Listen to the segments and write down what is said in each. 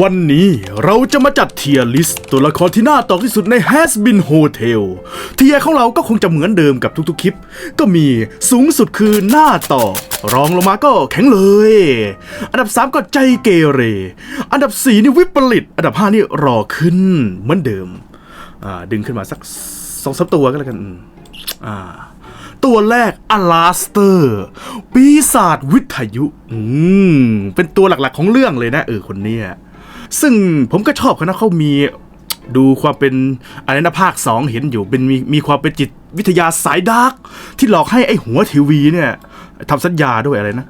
วันนี้เราจะมาจัดเทียร์ลิสต์ตัวละครที่น่าตอกที่สุดใน Has Been Hotel เทียร์ของเราก็คงจะเหมือนเดิมกับทุกๆคลิป ก็มีสูงสุดคือหน้าตอกรองลงมาก็แข็งเลย อันดับ 3 ก็ใจเกเร อันดับ 4 นี่วิปริต อันดับ 5 นี่รอขึ้นเหมือนเดิม ดึงขึ้นมาสักสองสามตัวก็แล้วกันอ่าตัวแรกอลาสเตอร์ ปีศาจวิทยุ อืม เป็นตัวหลักๆของเรื่องเลยนะ เออคนเนี้ย ซึ่งผมก็ชอบเขานะเขามีดูความเป็นอะไรนะภาคสองเห็นอยู่เป็นมีมีความเป็นจิตวิทยาสายดาร์กที่หลอกให้ไอ้หัวทีวีเนี่ยทำสัญญาด้วยอะไรนะ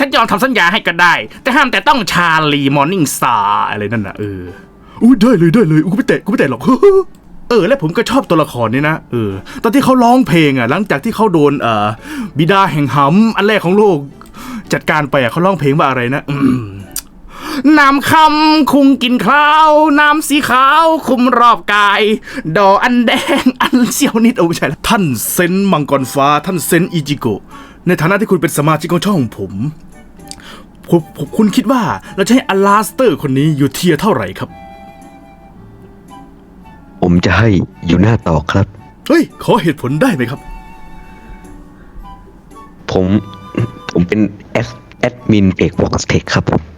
ฉันยอมทำสัญญาให้ก็ได้ แต่ห้ามแต่ต้องชาลีมอร์นิ่งสตาอะไรนั่นนะเอออุ้ยได้เลยได้เลยกูไม่แตะกูไม่แตะหรอกเออและผมก็ชอบตัวละครนี้นะเออตอนที่เขาร้องเพลงอะ หลังจากที่เขาโดนเอ่อบิดาแห่งหำอันแรกของโลก จัดการไปอะเขาร้องเพลงว่าอะไรนะอืม น้ำคำคุงกินข้าว น้ำสีขาวคุมรอบกาย ดออันแดง อันเสียวนิดโอ้ไม่ใช่ละท่านเซนมังกรฟ้า ท่านเซนอิจิโกะในฐานะที่คุณเป็นสมาชิกของช่องของผมผมผมคุณคิดว่าเราจะให้อลาสเตอร์คนนี้อยู่เทียร์เท่าไหร่ครับ ผมจะให้อยู่หน้าต่อครับ เฮ้ย ขอเหตุผลได้ไหมครับ ผมผมเป็นแอดแอดมินเอกวอกสเทคครับผมอ๋อ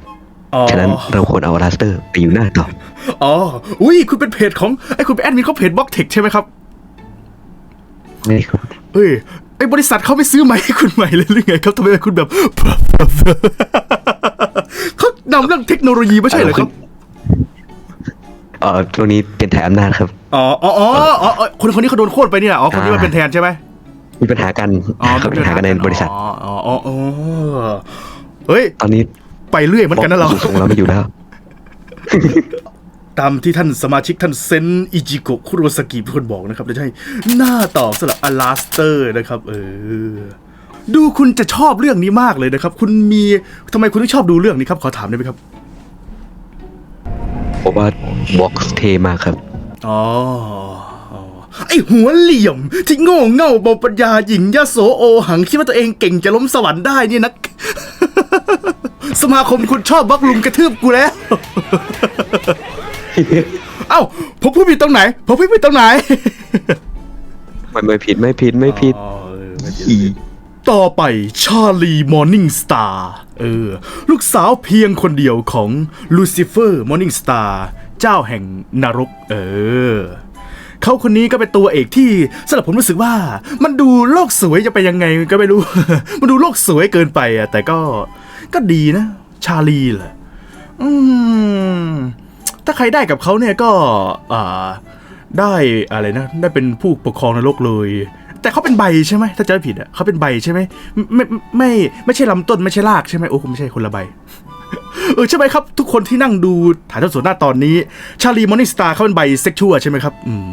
ฉะนั้นเราควรเอาลาสเตอร์ไปอยู่หน้าต่ออ๋อ อุ้ย คุณเป็นเพจของไอ้คุณเป็นแอดมินเขาเพจบล็อกเทคใช่ไหมครับไม่ครับเอ้ยไอ้บริษัทเขาไม่ซื้อไมค์ให้คุณใหม่เลยหรือไงครับทำไมคุณแบบเขานำเรื่องเทคโนโลยีไม่ใช่เหรอครับเอ่อช่วงนี้เป็นถ่ายอำนาจครับอ๋ออ๋ออ๋ออ๋อคนคนนี้เขาโดนโค่นไปเนี่ยอ๋อคนนี้มาเป็นแทนใช่ไหมมีปัญหากันเขามีปัญหากันในบริษัทอ๋ออ๋ออ๋ออ๋อเฮ้ยตอนนี้ ไปเรื่อยเหมือนกันนะเราส่งเราไม่อยู่แล้ว ตามที่ท่านสมาชิกท่านเซนอิจิโกะคุโรสกิเป็นคนบอกนะครับจะให้หน้าต่อสำหรับอลาสเตอร์นะครับ เออ ดูคุณจะชอบเรื่องนี้มากเลยนะครับ คุณมีทำไมคุณถึงชอบดูเรื่องนี้ครับ ขอถามได้ไหมครับเพราะว่าบอกเทมากครับอ๋ออ๋อไอหัวเหลี่ยม ที่โง่เง่าบปัญญาหญิงยโสโอหังคิดว่าตัวเองเก่งจะล้มสวรรค์ได้เนี่ยนะ สมาคมคุณชอบบักลุมกระทืบกูแล้ว เอ้า ผมพูดผิดตรงไหน ผมพูดผิดตรงไหน ไม่ไม่ผิดไม่ผิดไม่ผิดอ๋อเออไม่ผิดต่อไปชาลีมอร์นิ่งสตาร์เออ ลูกสาวเพียงคนเดียวของลูซิเฟอร์มอร์นิ่งสตาร์เจ้าแห่งนรก เออ เขาคนนี้ก็เป็นตัวเอกที่สำหรับผมรู้สึกว่า มันดูโลกสวยจะไปยังไงก็ไม่รู้ มันดูโลกสวยเกินไปอะแต่ก็ ก็ดีนะ ชาลีแหละอืมถ้าใครได้กับเขาเนี่ยก็อ่าได้อะไรนะ ได้เป็นผู้ปกครองในรกเลย แต่เขาเป็นใบใช่ไหมถ้าจะไม่ผิดอะเขาเป็นใบใช่ไหมไม่ไม่ไม่ไม่ใช่ลำต้นไม่ใช่รากใช่ไหมโอ้คุณไม่ใช่คนละใบเออใช่ไหมครับ ทุกคนที่นั่งดูถ่ายทอดสดหน้าตอนนี้ ชาลีมอนิสตาเขาเป็นใบเซ็กชวลใช่ไหมครับ อืม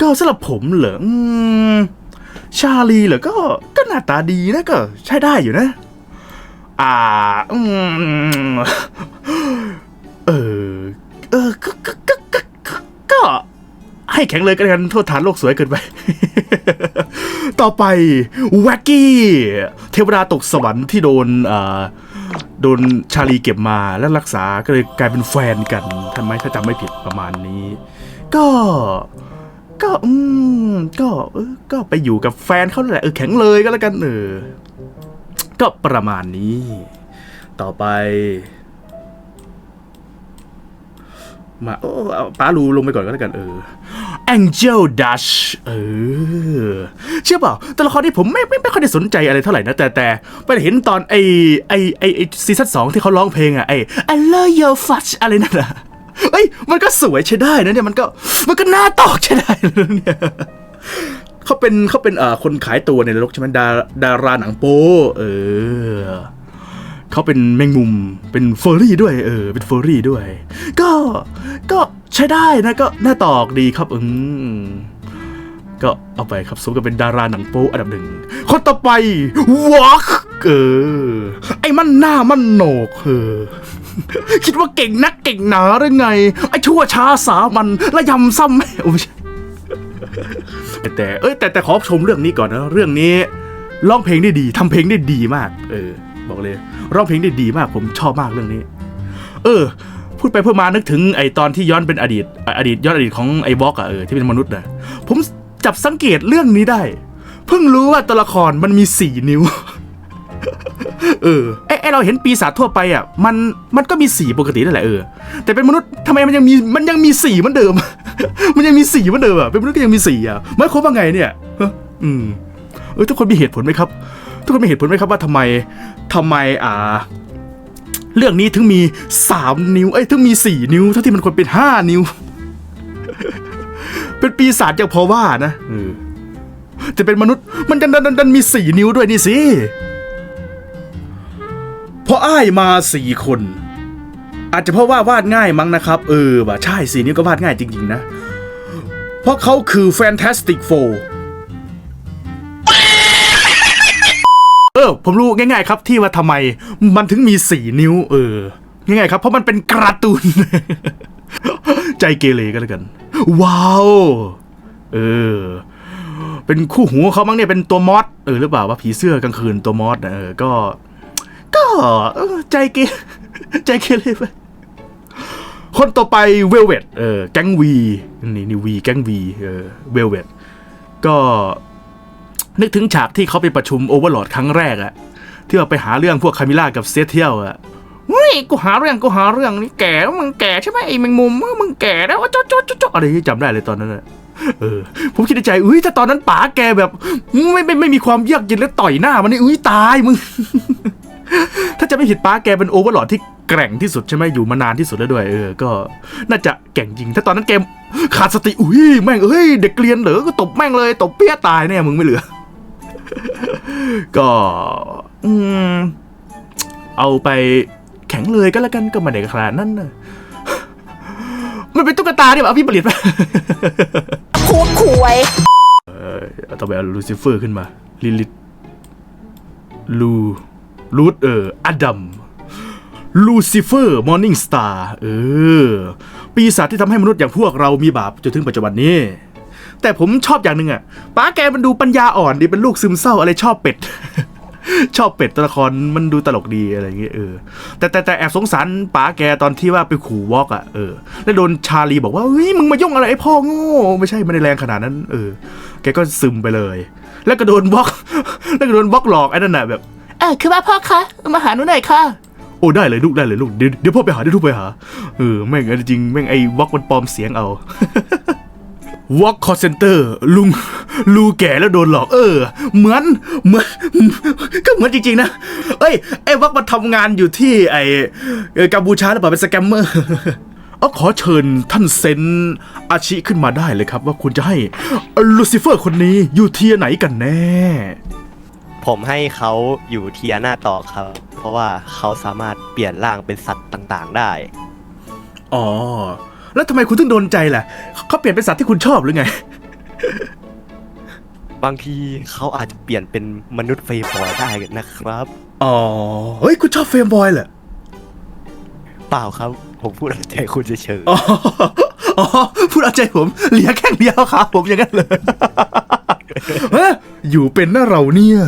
ก็สำหรับผมเหรออืม ชาลีเหรอก็ก็หน้าตาดีนะก็ใช้ได้อยู่นะ อ่าอืมเออเออก็ก็ก็ก็ก็ให้แข็งเลยกันกันโทษฐานโลกสวยเกินไป ต่อไปแว็กกี้ เทวดาตกสวรรค์ที่โดนอ่าโดนชาลีเก็บมาแล้วรักษาก็เลยกลายเป็นแฟนกันทำไมถ้าจำไม่ผิดประมาณนี้ ก็ ก็อืมก็เออก็ไปอยู่กับแฟนเขาแหละเออแข็งเลยก็แล้วกันเออก็ประมาณนี้ ต่อไป มาโอ้เอาป้ารูลงไปก่อนก็แล้วกันเออ Angel Dash เออ เชื่อเปล่าตัวละครที่ผมไม่ไม่ไม่ค่อยได้สนใจอะไรเท่าไหร่นะแต่แต่ไปเห็นตอนไอไอไอไอซีซั่นสองที่เขาร้องเพลงอะไอ I love your fudge อะไรนั่นอะ เอ้ยมันก็สวยใช้ได้นะเนี่ยมันก็มันก็น่าตอกใช้ได้เลยเนี่ยเขาเป็นเขาเป็นเอ่อคนขายตัวในนรกใช่ไหมดาดาราหนังโป๊เออเขาเป็นแมงมุมเป็นเฟอร์รี่ด้วยเออเป็นเฟอร์รี่ด้วย ก็ก็ใช้ได้นะก็น่าตอกดีครับอืมก็เอาไปครับสมกับเป็นดาราหนังโป๊อันดับหนึ่งคนต่อไปวอล์ก เออ ไอ้มันหน้ามันโหนกเออ คิดว่าเก่งนักเก่งหนาหรือไง ไอ้ชั่วช้าสามันและยำซ้ำแม่โอ้ไม่ใช่แต่แต่เอ้ยแต่แต่ขอชมเรื่องนี้ก่อนนะ เรื่องนี้ร้องเพลงได้ดีทำเพลงได้ดีมาก เออ บอกเลยร้องเพลงได้ดีมาก ผมชอบมากเรื่องนี้ เออ พูดไปพูดมานึกถึงไอตอนที่ย้อนเป็นอดีต อดีตย้อนอดีตของไอ้บ็อกอะเออที่เป็นมนุษย์นะผมจับสังเกตเรื่องนี้ได้ เพิ่งรู้ว่าตัวละครมันมีสี่นิ้ว เออไอไอเราเห็นปีศาจทั่วไปอะมันมันก็มีสีปกตินั่นแหละเออแต่เป็นมนุษย์ทำไมมันยังมีมันยังมีสีเหมือนเดิม มันยังมีสีเหมือนเดิมอะเป็นมนุษย์ก็ยังมีสีอะหมายความว่าไงเนี่ยฮะอืมเออทุกคนมีเหตุผลไหมครับ ทุกคนมีเหตุผลไหมครับว่าทำไมทำไมอ่า เรื่องนี้ถึงมีสามนิ้วเอ้ยถึงมีสี่นิ้วเท่าที่มันควรเป็นห้านิ้ว เป็นปีศาจยังพอว่านะเออแต่เป็นมนุษย์มันดันดันดันดันมีสี่นิ้วด้วยนี่สิเพ ราะอ้ายมาสี่คน อาจจะเพราะว่าวาดง่ายมั้งนะครับ เออว่ะใช่สี่นิ้วก็วาดง่ายจริง ๆ นะ เพราะเขาคือ Fantastic Four เออ ผมรู้ง่ายๆครับที่ว่าทำไมมันถึงมีสี่นิ้ว เออ ง่ายๆครับ เพราะมันเป็นการ์ตูน ใจเกเรก็แล้วกัน ว้าว เออ เป็นคู่หูของเขามั้งเนี่ยเป็นตัวมอสเออหรือเปล่าว่าผีเสื้อกลางคืนตัวมอสนะเออก็ ก็ใจเกใจเกเรไปคนต่อไปเวลเวตเออแก๊งวีนี่นี่วีแก๊งวีเออเวลเวตก็นึกถึงฉากที่เขาไปประชุมโอเวอร์ลอดครั้งแรกอะที่ว่าไปหาเรื่องพวกคามิล่ากับเซเทียลอะเฮ้ยกูหาเรื่องกูหาเรื่องนี่แก่แล้วมึงแก่ใช่ไหมไอ้แมงมุมมึงมึงแก่แล้วว่าจ๊อจ๊อจ๊อจ๊ออะไรที่จำได้เลยตอนนั้นอะเออผมคิดในใจอุ้ยถ้าตอนนั้นป๋าแกแบบ ไม่ไม่ไม่มีความเยือกเย็นแล้วต่อยหน้ามันนี่อุ้ยตายมึง ถ้าจะไม่ผิดป๋าแกเป็นโอเวอร์ลอดที่แกร่งที่สุดใช่ไหมอยู่มานานที่สุดแล้วด้วยเออก็น่าจะแกร่งจริง ถ้าตอนนั้นแกขาดสติอุ้ยแม่งเอ้ยเด็กเกรียนเหรอก็ตบแม่งเลยตบเปี้ยตายแน่มึงไม่เหลือ ก็อืมเอาไปแข็งเลยก็แล้วกันก็ไมาเด็กขนาดนั้นนะมันเป็นตุ๊กตาที่แบบเอาพี่ผลิตไปโคตรควยเออเอาต่อไปเอาลูซิเฟอร์ขึ้นมาลิลิตลู รูทเอออดัมลูซิเฟอร์มอร์นิ่งสตาร์เออ ปีศาจที่ทำให้มนุษย์อย่างพวกเรามีบาปจนถึงปัจจุบันนี้ แต่ผมชอบอย่างหนึ่งอะป้าแกมันดูปัญญาอ่อนดีเป็นลูกซึมเศร้าอะไรชอบเป็ด ชอบเป็ดตัวละครมันดูตลกดีอะไรอย่างเงี้ยเออแต่แต่แต่แอบสงสารป๋าแกตอนที่ว่าไปขู่วอกอะเออแล้วโดนชาลีบอกว่าเฮ้ยมึงมายุ่งอะไรไอ้พ่อโง่ไม่ใช่ไม่ได้แรงขนาดนั้น เออ แกก็ซึมไปเลย แล้วก็โดนบล็อก แล้วก็โดนบล็อกหลอกไอ้นั่นน่ะแบบ เออคือว่าพ่อคะ มาหาหนูหน่อยค่ะ โอ้ได้เลยลูกได้เลยลูกเดี๋ยวเดี๋ยวพ่อไปหาเดี๋ยวลูกไปหาเออแม่งจริงแม่งไอ้วอกมันปลอมเสียงเอา วอกคอเซนเตอร์ลุงลูแก่แล้วโดนหลอกเออ เหมือนเหมือนก็เหมือนจริงๆนะ เอ้ยไอ้วอกมันทำงานอยู่ที่ไอ้เอ่อกัมพูชาหรือเปล่าเป็นสแกมเมอร์เอาขอเชิญท่านเซนอาชิขึ้นมาได้เลยครับ ว่าคุณจะให้ลูซิเฟอร์คนนี้อยู่เทียร์ไหนกันแน่ ผมให้เขาอยู่เทียร์หน้าต่อครับ เพราะว่าเขาสามารถเปลี่ยนร่างเป็นสัตว์ต่างๆได้ อ๋อ แล้วทำไมคุณถึงโดนใจล่ะ เขาเปลี่ยนเป็นสัตว์ที่คุณชอบหรือไง บางทีเขาอาจจะเปลี่ยนเป็นมนุษย์เฟย์บอยได้นะครับ อ๋อ เฮ้ย คุณชอบเฟรมบอยเหรอ เปล่าครับ ผมพูดอะไรใจคุณเฉยอ๋ออ๋อพูดเอาใจผมเหลียแข้งเดียวครับผมอย่างนั้นเลย เฮ้ยอยู่เป็นนะเราเนี่ย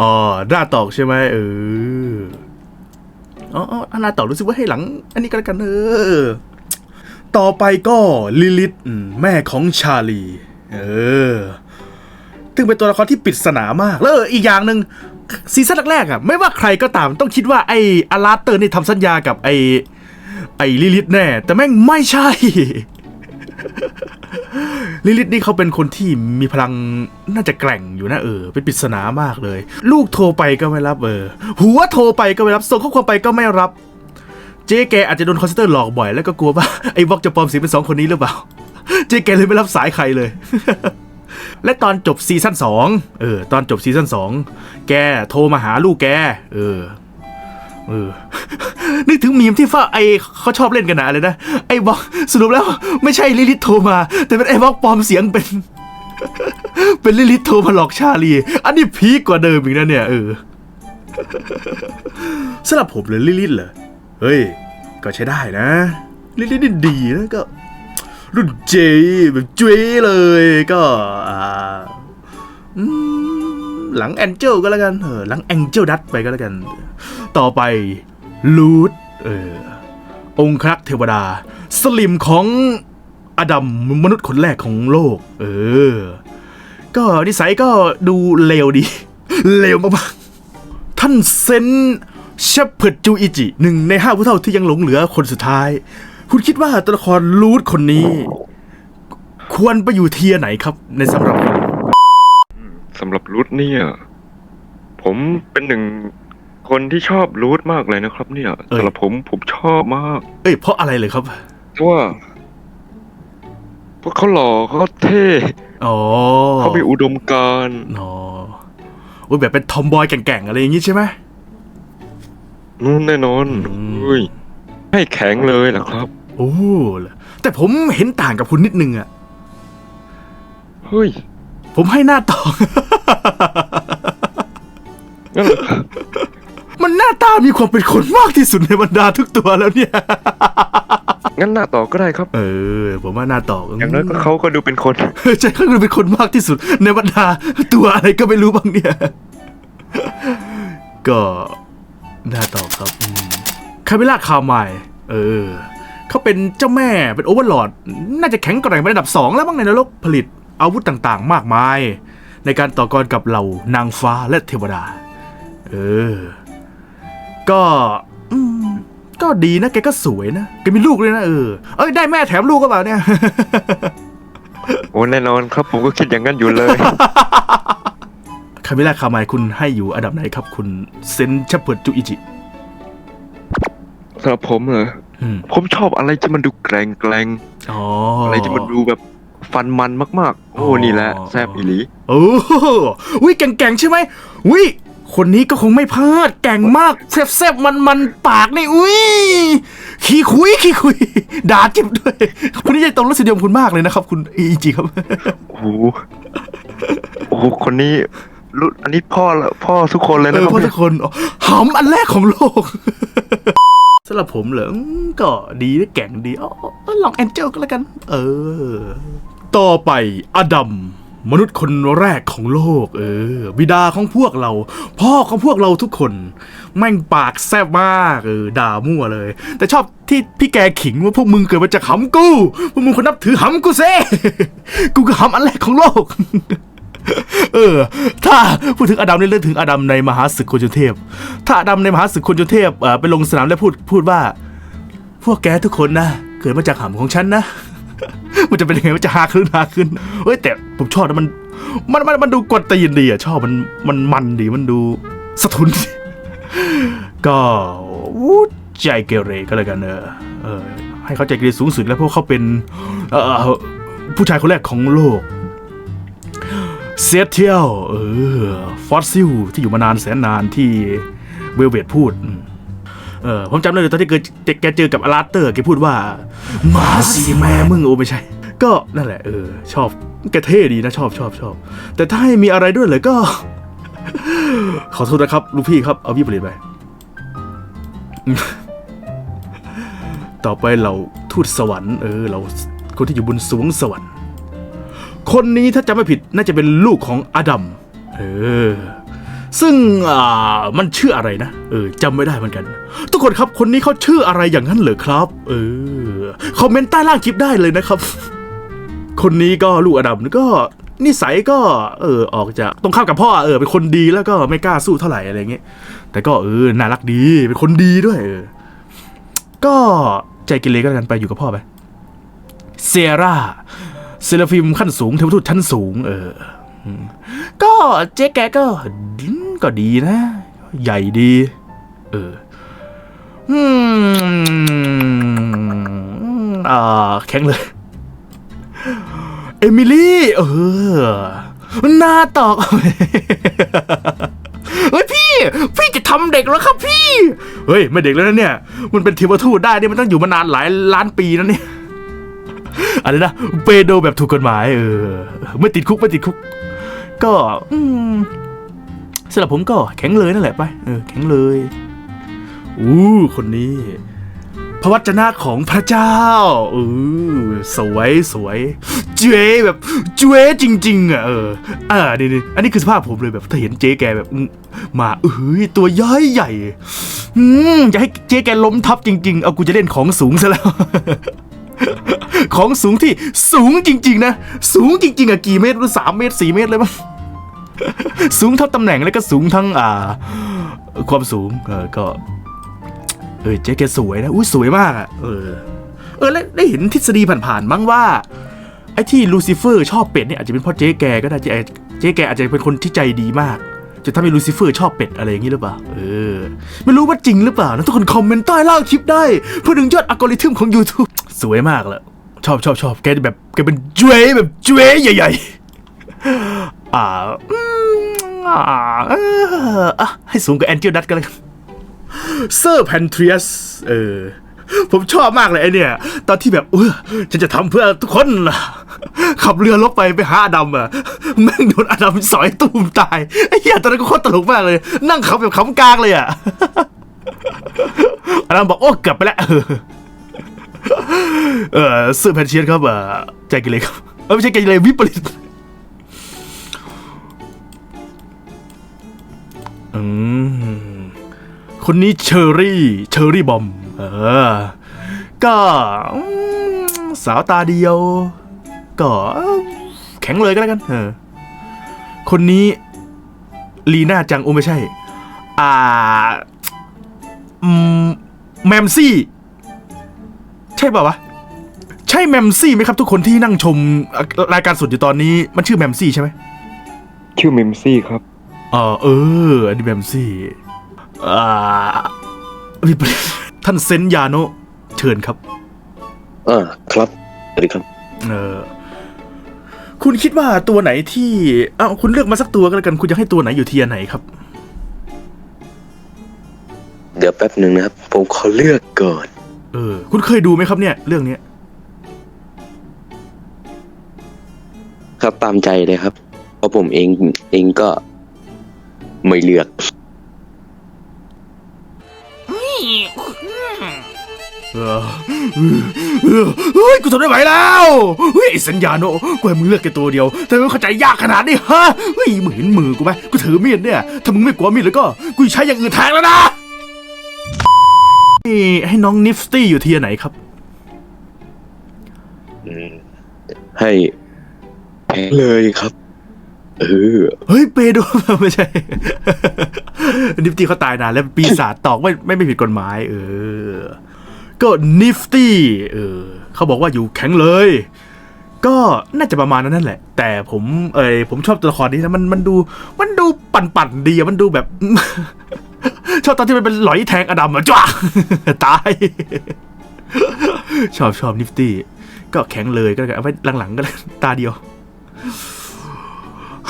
อ๋อหน้าตอกใช่ไหมเอออ๋ออหน้าตอกรู้สึกว่าให้หลัง อันนี้ก็แล้วกันเออ ต่อไปก็ลิลิตแม่ของชาลี เออซึ่งเป็นตัวละครที่ปริศนามาก แล้วเอออีกอย่างหนึ่งซีซั่นแรกๆอะไม่ว่าใครก็ตามต้องคิดว่าไอ้อาราเตอร์นี่ทำสัญญากับไอ้ไอ้ลิลิตแน่ แต่แม่งไม่ใช่ ลิลิตนี่เขาเป็นคนที่มีพลังน่าจะแกร่งอยู่นะเออ เป็นปริศนามากเลย ลูกโทรไปก็ไม่รับเออ หัวโทรไปก็ไม่รับส่งข้อความไปก็ไม่รับ เจ๊แกอาจจะโดนคอนเซนเตอร์หลอกบ่อยแล้วก็กลัวว่าไอ้วอกจะปลอมสีเป็นสองคนนี้หรือเปล่า เจ๊แกเลยไม่รับสายใครเลย และตอนจบซีซั่นสองเออ ตอนจบซีซั่นสองแกโทรมาหาลูกแก เออ เออ นึกถึงมีมที่ฟ้าไอเขาชอบเล่นกันนะอะไรนะ ไอ้บอกสรุปแล้วไม่ใช่ลิลิทโทรมา แต่เป็นไอ้บอกปลอมเสียงเป็น เป็นลิลิทโทรมาหลอกชาลี อันนี้พีคกว่าเดิมอีกนะเนี่ยเออสำหรับผมเลยลิลิทเหรอ เฮ้ย ก็ใช้ได้นะ ลิลิทนี่ดีนะก็ รุ่นเจแบบจุ้ยเลยก็อ่าหลังแองเจิลก็แล้วกันเออหลังแองเจิลดัตไปก็แล้วกัน ต่อไป ลูดเออองค์ครักษ์เทวดา สลิมของอดัมมนุษย์คนแรกของโลก เออ ก็นิสัยก็ดูเลวดี เลวมากๆ ท่านเซนเชปเพิร์ดจูอิจิหนึ่งในห้าผู้เท่าที่ยังหลงเหลือคนสุดท้าย คุณคิดว่าตัวละครลูดคนนี้ ควรไปอยู่เทียไหนครับ ในสำหรับสำหรับรูทเนี่ย ผมเป็นหนึ่ง คนที่ชอบรูทมากเลยนะครับ เนี่ยสำหรับผมผมชอบมากเอ้ยเพราะอะไรเลยครับ เพราะว่าพวกเขาหล่อเขาเท่อ๋อเขามีอุดมการณ์อ๋อโอ้ยแบบเป็นทอมบอยแก่งๆอะไรอย่างงี้ใช่ไหม นู่นแน่นอนอืมเฮ้ยให้แข็งเลยล่ะครับโอ้เหรอแต่ผมเห็นต่างกับคุณนิดนึงอะเฮ้ยผมให้หน้าตองนั่นแหละครับมันหน้า ตามีความเป็นคนมากที่สุดในบรรดาทุกตัวแล้วเนี่ย งั้นหน้าต่อก็ได้ครับ เออ ผมว่าหน้าตองอย่างน้อยก็เขาก็ดูเป็นคน ใช่เขาคือเป็นคนมากที่สุด ในบรรดาตัวอะไรก็ไม่รู้บางเนี่ย ก็หน้าตองครับอืมคาเมล่าคาร์ไมล์เออเขาเป็นเจ้าแม่เป็นโอเวอร์ลอดน่าจะแข็งแกร่งเป็นอันดับสองแล้วบ้างในนรกผลิตอาวุธต่างๆ มากมาย ในการต่อกรกับเหล่านางฟ้าและเทวดา เออ ก็อืมก็ดีนะแกก็สวยนะแกมีลูกเลยนะเออเอ้ยได้แม่แถมลูกก็เปล่าเนี่ย โอ้แน่นอนครับผมก็คิดอย่างนั้นอยู่เลย คาเมล่าคาไมายคุณให้อยู่อันดับไหนครับ คุณเซนชัพเปิดจูอิจิสำหรับผมเหรออืมผมชอบอะไรที่มันดูแกร่งแกร่งอ๋อๆอะไรที่มันดูแบบฟันมันมากๆ โอ้อ๋อนี่แหละแซบอีหลี โอ้โหวิแก่งๆใช่ไหมวิ คนนี้ก็คงไม่พลาดแก่งมากแซ่บๆมันๆปากนี่อุ้ยขี้คุยขี้คุยด่าเจ็บด้วยคุณนี่ใจตรงรสนิยมคุณมากเลยนะครับ คุณอีจีครับโอ้โหโอ้โหคนนี้รุ่นอันนี้พ่อละพ่อทุกคนเลยเอนะอครับเพราะเนี่ทุยกคนอ๋อหำอันแรกของโลกสำหรับผมเหรออืมก็ดีนะแก่งดีอ๋อเออลองแอนเจลก็แล้วกัน เออ ต่อไปอดัม มนุษย์คนแรกของโลก เออ บิดาของพวกเรา พ่อของพวกเราทุกคน แม่งปากแซ่บมากเออด่ามั่วเลย แต่ชอบที่พี่แกขิงว่าพวกมึงเกิดมาจากหำกูพวกมึงคนนับถือหำกูเซ่กูก็หำอันแรกของโลก เออ ถ้าพูดถึงอดัมเนี่ยเรื่องถึงอดัมในมหาศึกคนจุเทพ ถ้าอดัมในมหาศึกคนจุเทพเอ่อไปลงสนามแล้วพูดพูดว่า พวกแกทุกคนนะเกิดมาจากหำของฉันนะ มันจะเป็นยังไงมันจะหาขึ้นหาขึ้นเฮ้ยแต่ผมชอบนะมันมันมันมันดูกวนตีนดีอะชอบมันมันมันดีมันดูสะทุน ก็วูดใจเกเรก็แล้วกันเออเออให้เขาใจเกเรสูงสุดแล้วเพราะเขาเป็นเอ่อผู้ชายคนแรกของโลกเซยเทียลเออฟอสซิลที่อยู่มานานแสนนานที่เวลเวดพูดเออผมจำได้เลยตอนที่เกิดแกเจอกับอลาสเตอร์แกพูดว่าหมาสีแม่มึงโอ้ไม่ใช่ ก็นั่นแหละเออชอบแกเท่ดีนะชอบชอบชอบ แต่ถ้าให้มีอะไรด้วยเลยก็ ขอโทษนะครับลูกพี่ครับเอาพี่ผลิตไป ต่อไปเราทูตสวรรค์เออเราคนที่อยู่บนสวงสวรรค์ คนนี้ถ้าจำไม่ผิดน่าจะเป็นลูกของอดัมเออซึ่งอ่ามันชื่ออะไรนะ เออจำไม่ได้เหมือนกัน ทุกคนครับคนนี้เขาชื่ออะไรอย่างนั้นเหรอครับ เออ คอมเมนต์ใต้ล่างคลิปได้เลยนะครับ คนนี้ก็ลูกอดัมก็นิสัยก็เออออกจากตรงข้ามกับพ่อเออเป็นคนดีแล้วก็ไม่กล้าสู้เท่าไหร่อะไรเงี้ยแต่ก็เออน่ารักดีเป็นคนดีด้วยเออก็ใจกินเลก็แล้วกันไปอยู่กับพ่อไปเซราเซราฟิมขั้นสูงเทวทูตชั้นสูง เออ ก็เจ๊แกก็ดินก็ดีนะ ใหญ่ดี เอออืมอ่าแข็งเลย มิลี่ เออ หน้าตอกเฮ้ยพี่ พี่จะทำเด็กแล้วครับพี่ เฮ้ย ไม่เด็กแล้วนะเนี่ย มันเป็นเทวทูตได้เนี่ยมันต้องอยู่มานานหลายล้านปีนะเนี่ยอะไรนะเปโดแบบถูกกฎหมายเออไม่ติดคุกไม่ติดคุก ก็อืมสำหรับผมก็แข็งเลยนั่นแหละไปเออแข็งเลยอู้คนนี้ พระวจนะของพระเจ้าเออสวยสวยเจ๊แบบเจ๊จริง ๆอะเอออ่านี่นี่อันนี้คือสภาพผมเลยแบบถ้าเห็นเจ๊แกแบบมาเอ้ยตัวย้อยใหญ่อืมจะให้เจ๊แกล้มทับจริง ๆ เอากูจะเล่นของสูงซะแล้วของสูงที่สูงจริง ๆ นะ สูงจริง ๆอะกี่เมตรสามเมตรสี่เมตรเลยมั้งสูงเท่าตำแหน่งแล้วก็สูงทั้งอ่า ความสูงเออก็ เออเจ๊แกสวยนะอุ้ยสวยมากอะเออ เออแล้วได้เห็นทฤษฎีผ่านๆมั้งว่าไอ้ที่ลูซิเฟอร์ชอบเป็ดเนี่ยอาจจะเป็นเพราะเจ๊แกก็ได้เจ๊เจ๊แกอาจจะเป็นคนที่ใจดีมากจนทำให้ลูซิเฟอร์ชอบเป็ดอะไรอย่างนี้หรือเปล่า เออ ไม่รู้ว่าจริงหรือเปล่านะทุกคนคอมเมนต์ใต้ล่างคลิปได้เพื่อดึงยอดอัลกอริทึมของ YouTube สวยมากเลยชอบชอบชอบแกแบบแกเป็นเจ้ยแบบเจ้ยใหญ่ๆ อ่าอืมอ่าเอออะให้สูงกว่าแอนเจลดัตกันเลย เซอร์แพนทรีสเออ ผมชอบมากเลยไอเนี่ย ตอนที่แบบเออฉันจะทำเพื่อทุกคนล่ะขับเรือลบไปไปหาอดัมอะแม่งโดนอดัมสอยตูมตายไอ้เหี้ยตอนนั้นก็โคตรตลกมากเลย นั่งขับแบบขำกลางเลยอะอดัมบอกโอ้เกือบไปแล้วเออเซอร์แพนเชียนครับเออใจกิเลครับเออไม่ใช่ใจกิเลวิปริตอืม คนนี้เชอรี่ เชอรี่บอม เออ ก็อืมสาวตาเดียว ก็แข็งเลยก็แล้วกัน เออ คนนี้ลีน่าจังโอไม่ใช่ อ่าอืมแมมซี่ ใช่เปล่าวะ ใช่แมมซี่ไหมครับ ทุกคนที่นั่งชมรายการสดอยู่ตอนนี้ มันชื่อแมมซี่ใช่ไหมชื่อเมมซี่ครับ เออเอออันนี้แบมซี่ อ่าพี่ปริท่านเซนยาโนะเชิญครับ อ่าครับสวัสดีครับเออคุณคิดว่าตัวไหนที่เอาคุณเลือกมาสักตัวก็แล้วกันคุณจะให้ตัวไหนอยู่เทียร์ไหนครับ เดี๋ยวแป๊บหนึ่งนะครับ ผมขอเลือกก่อน เออ คุณเคยดูไหมครับเนี่ย เรื่องเนี้ยครับตามใจเลยครับ เพราะผมเองเองก็ไม่เลือก เออเออเฮ้ยกูทนไม่ไหวแล้วเฮ้ยไอ้สัญญาโนะกูให้มึงเลือกแค่ตัวเดียวแต่มึงเข้าใจยากขนาดนี้ฮะเฮ้ยมึงเห็นมือกูไหมกูถือมีดเนี่ยถ้ามึงไม่กลัวมีดแล้วก็กูจะใช้อย่างอื่นแทงแล้วนะนี่ให้น้องนิฟตี้อยู่เทียร์ไหนครับให้แพ้เลยครับ เออ เฮ้ยเปโดไม่ใช่ นิฟตี้เขาตายนานแล้วปีศาจตอกไม่ไม่ไม่ผิดกฎหมาย เออ ก็นิฟตี้เออเขาบอกว่าอยู่แข็งเลย ก็น่าจะประมาณนั้นนั่นแหละ แต่ผมเอยผมชอบตัวละครนี้นะมันมันดู มันดูปั่นปั่นดีอะมันดูแบบ ชอบตอนที่มันเป็นหลอยแทงอดัมอะจ้าตาย ชอบชอบนิฟตี้ก็แข็งเลยก็แล้วกันเอาไว้หลังๆก็แล้วตาเดียว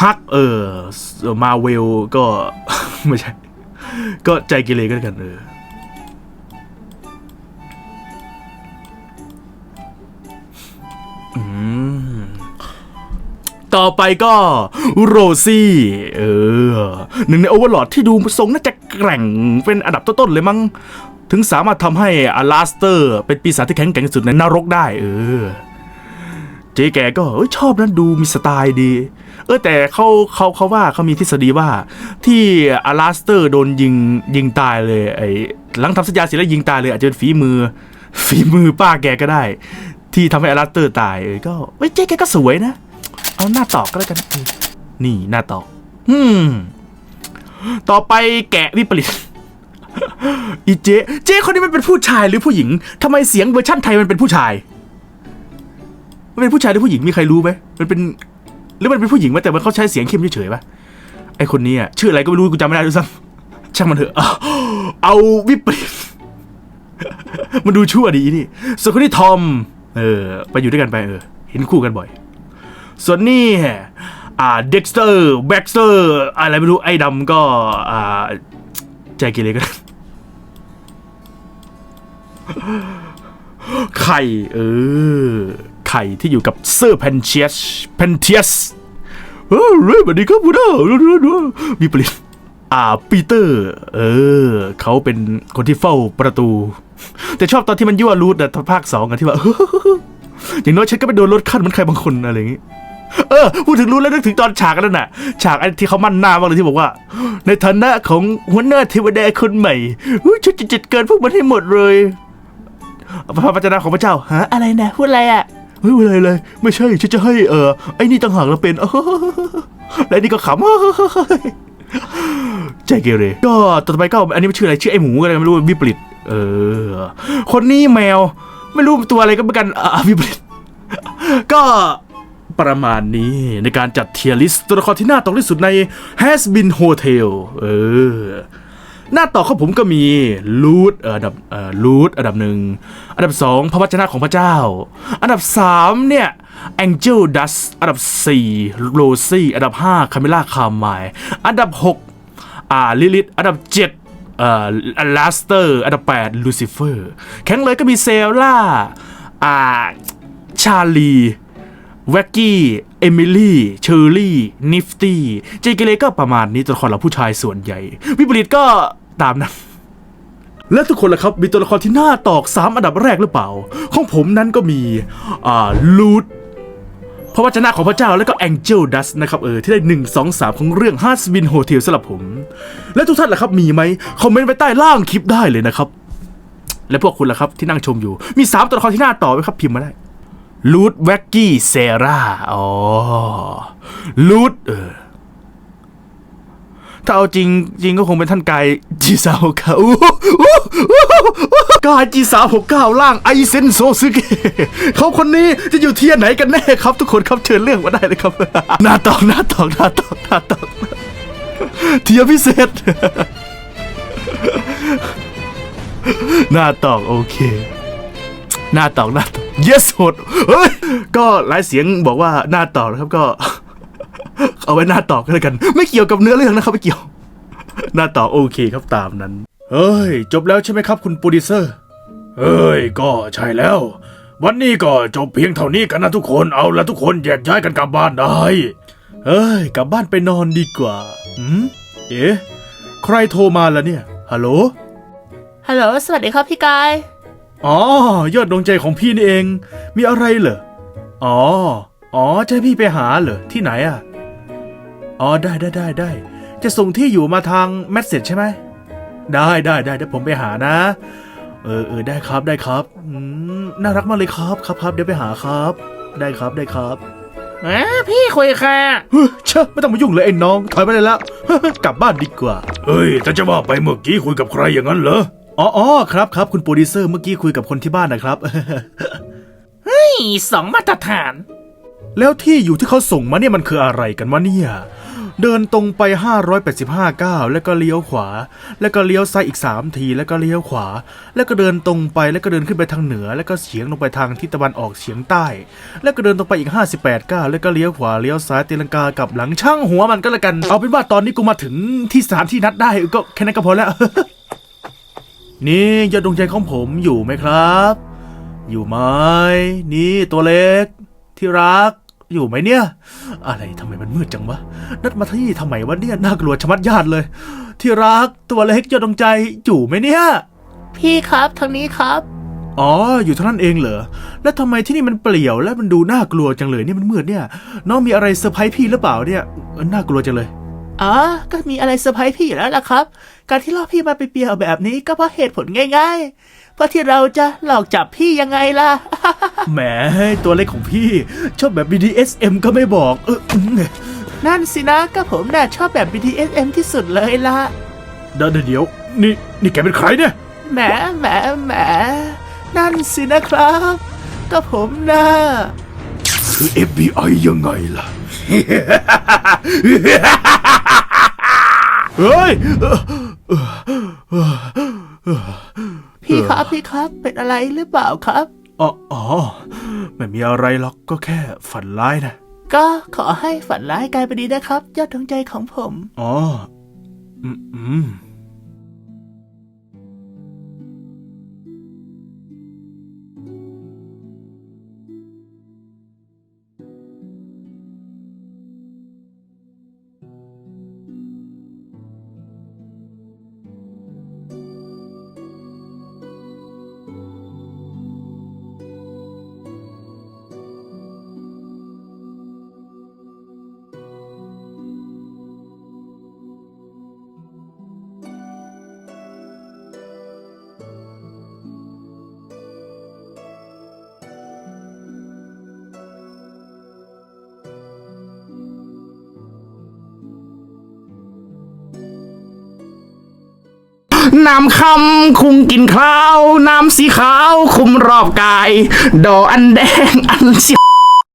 ฮักเออมาเวลก็ ไม่ใช่ ก็ใจเกเรก็แล้วกันเออต่อไปก็โรซี่ เออ หนึ่งในโอเวอร์ลอดที่ดูทรงน่าจะแกร่งเป็นอันดับต้นๆเลยมั้ง ถึงสามารถทำให้อลาสเตอร์ เป็นปีศาจที่แข็งแกร่งสุดในนรกได้ เออ เจ๊แกก็เอ้ยชอบนดูมีสไตล์ดี เออแต่เขาเขาเขาว่าเขามีทฤษฎีว่า ที่อาลาสเตอร์โดนยิงยิงตายเลยไอ้หลังทำสัญญาเสร็จแล้วยิงตายเลย อาจจะเป็นฝีมือ ฝีมือป้าแกก็ได้ ที่ทำให้อาลาสเตอร์ตายเออก็เอ้ยเจ๊แกก็สวยนะ เอาหน้าตอกก็แล้วกัน นี่หน้าตอกอืมต่อไปแกะวิปริตอีเจ๊เจ๊คนนี้มันเป็นผู้ชายหรือผู้หญิงทำไมเสียงเวอร์ชั่นไทยมันเป็นผู้ชาย มันเป็นผู้ชายหรือผู้หญิงมีใครรู้ไหมมันเป็นหรือมันเป็นผู้หญิงไหมแต่มันเขาใช้เสียงเข้มเฉยๆปะไอคนนี้อะชื่ออะไรก็ไม่รู้กูจำไม่ได้ด้วยซ้ำช่างมันเถอะเอาวิปริตมันดูชั่วดีนี่ส่วนคนนี้ทอม เออ ไปอยู่ด้วยกันไปเออ เห็นคู่กันบ่อย ส่วนนี่อ่าเด็กสเตอร์แบ็กสเตอร์อะไรไม่รู้ไอ้ดำก็ อ่าใจเกเรกันไข่เออ ไข่ที่อยู่กับเซอร์เพนเชียสเพนเทียสเออเรื่องแบบนี้ครับพูดได้มีปริตอ่าปีเตอร์ เออ เขาเป็นคนที่เฝ้าประตู แต่ชอบตอนที่มันยั่วรูดอะตอนภาคสองอะที่ว่าอย่างน้อยฉันก็ไปโดนรถขั้นเหมือนใครบางคนอะไรอย่างงี้เออพูดถึงรู้แล้วนึกถึงตอนฉากนั้นน่ะ ฉากไอ้ที่เขามั่นหน้ามากเลยที่บอกว่า ในฐานะของหัวหน้าเทวดาคนใหม่ฉันจะจัดการพวกมันให้หมดเลยพระพระเจ้าของพระเจ้าฮะอะไรนะพูดอะไรอะ เฮ้ยอะไรเลยไม่ใช่ฉันจะให้เออไอ้นี่ต่างหากแล้วเป็นอแล้วไอ้นี่ก็ขำใจเกเรก็ต่อไปก็อันนี้มันชื่ออะไรชื่อไอ้หมูอะไรไม่รู้วิปริตเออ คนนี้แมวไม่รู้ตัวอะไรก็เหมือนกันอ่าวิปริตก็ประมาณนี้ในการจัดเทียร์ลิสต์ตัวละครที่น่าตกที่สุดใน Has Been Hotel เออ หน้าต่อของผมก็มีลูดอันดับลูดอันดับหนึ่งอันดับสองพระวจนะของพระเจ้า อันดับสามเนี่ย Angel Dust อันดับสี่โรซี่อันดับห้าคาเมล่าคาร์มอันดับหกอ่าลิลิตอันดับเจ็ดเอ่อลาสเตอร์อันดับแปดลูซิเฟอร์แข็งเลยก็มีเซลล่าอ่าชาลีแวกกี้ เอมิลี่ เชอร์รี่ นิฟตี้เจเกเรก็ประมาณนี้ตัวละครเราผู้ชายส่วนใหญ่วิปริตก็ ตามนั้นและทุกคนล่ะครับมีตัวละครที่น่าตอก3อันดับแรกหรือเปล่า ของผมนั้นก็มี อ่าลูดพระวจนะของพระเจ้าแล้วก็ Angel Dust นะครับเออที่ได้ 1 2 3 ของเรื่อง h a r t b i n Hotel สำหรับผม และทุกท่านล่ะครับมีไหมคอมเมนต์ไว้ใต้ล่างคลิปได้เลยนะครับ และพวกคุณล่ะครับที่นั่งชมอยู่มี 3 ตัวละครที่น่าต่อไหมครับพิมพ์มาได้ลูดแว็กกี้เซราอ๋อลูดเออ ถ้าเอาจริงจริงก็คงเป็นท่านกายจีสาวหกเก้าอู้กายจีสาวหกเก้าล่างไอเซนโซซึเกะเขาคนนี้จะอยู่เทียร์ไหนกันแน่ครับ ทุกคนครับเชิญเรื่องมาได้เลยครับหน้าตอกหน้าตอกหน้าตอกหน้าตอกเทียร์พิเศษหน้าตอกโอเค หน้าตอกหน้าตอก yes หดเฮ้ยก็หลายเสียงบอกว่าหน้าตอกนะครับก็ เอาไว้หน้าตอกก็แล้วกัน ไม่เกี่ยวกับเนื้อเรื่องนะครับไม่เกี่ยว หน้าตอกโอเคครับตามนั้น เฮ้ย จบแล้วใช่ไหมครับคุณโปรดิวเซอร์ เฮ้ย ก็ใช่แล้ว วันนี้ก็จบเพียงเท่านี้กันนะทุกคนเอาละทุกคนแยกย้ายกันกลับบ้านได้ เฮ้ย กลับบ้านไปนอนดีกว่าหืมเอ๊ะใครโทรมาล่ะเนี่ยฮัลโหลฮัลโหลสวัสดีครับพี่กายอ๋อยอดดวงใจของพี่นี่เอง มีอะไรเหรออ๋ออ๋อจะให้พี่ไปหาเหรอที่ไหนอะ อ๋อได้ได้ได้ได้ จะส่งที่อยู่มาทางแมสเซจใช่ไหม ได้ได้ได้เดี๋ยวผมไปหานะ เออเออได้ครับได้ครับอืมน่ารักมากเลยครับครับครับเดี๋ยวไปหาครับ ได้ครับได้ครับเอ๊ะพี่คุยกับใครอะเฮ้ยเชอะไม่ต้องมายุ่งเลยไอ้น้อง ถอยไปเลยแล้วกลับบ้านดีกว่าเฮ้ยแต่จะว่าไปเมื่อกี้คุยกับใครอย่างนั้นเหรอ อ๋ออ๋อครับครับคุณโปรดิวเซอร์เมื่อกี้คุยกับคนที่บ้านนะครับนี่สองมาตรฐาน แล้วที่อยู่ที่เขาส่งมาเนี่ยมันคืออะไรกันวะเนี่ย เดินตรงไป 585ก้าวแล้วก็เลี้ยวขวา แล้วก็เลี้ยวซ้ายอีก 3 ทีแล้วก็เลี้ยวขวา แล้วก็เดินตรงไปแล้วก็เดินขึ้นไปทางเหนือ แล้วก็เฉียงลงไปทางทิศตะวันออกเฉียงใต้ แล้วก็เดินตรงไปอีก 58ก้าวแล้วก็เลี้ยวขวาเลี้ยวซ้ายตีลังกากลับหลังช่างหัวมันก็แล้วกัน เอาเป็นว่าตอนนี้กูมาถึงที่สถานที่นัดได้ก็แค่นั้นก็พอแล้ว นี่ยอดดวงใจของผมอยู่ไหมครับ อยู่ไหมนี่ตัวเล็กที่รัก อยู่ไหมเนี่ย อะไรทำไมมันมืดจังวะ นัดมาที่ทำไมวะเนี่ยน่ากลัวชะมัดญาติเลย ที่รักตัวเล็กยอดดวงใจอยู่ไหมเนี่ย พี่ครับทางนี้ครับ อ๋อ อยู่เท่านั้นเองเหรอ แล้วทำไมที่นี่มันเปลี่ยวและมันดูน่ากลัวจังเลยเนี่ยมันมืดเนี่ย น้องมีอะไรเซอร์ไพรส์พี่หรือเปล่าเนี่ยเออน่ากลัวจังเลย อ๋อ ก็มีอะไรเซอร์ไพรส์พี่อยู่แล้วล่ะครับ การที่ล่อพี่มาไปเปรียวแบบนี้ก็เพราะเหตุผลง่าย ๆ เพราะที่เราจะหลอกจับพี่ยังไงล่ะ แหมตัวเล็กของพี่ ชอบแบบ BDSM ก็ไม่บอกเอออืมนั่นสินะก็ผมน่ะชอบแบบ BDSM ที่สุดเลยล่ะเดี๋ยวเดี๋ยวนี่นี่แกเป็นใครเนี่ยแหมแหมแหมนั่นสินะครับ ก็ผมนะคือ FBI ยังไงล่ะ เฮ้ย พี่ครับพี่ครับ เป็นอะไรหรือเปล่าครับอ๋ออ๋อไม่มีอะไรหรอกก็แค่ฝันร้ายนะ ก็ขอให้ฝันร้ายกลายเป็นดีนะครับ ยอดดวงใจของผม อ๋อ อืม น้ำคำคุมกินข้าว น้ำสีขาวคุมรอบกาย ดอกอันแดงอันสี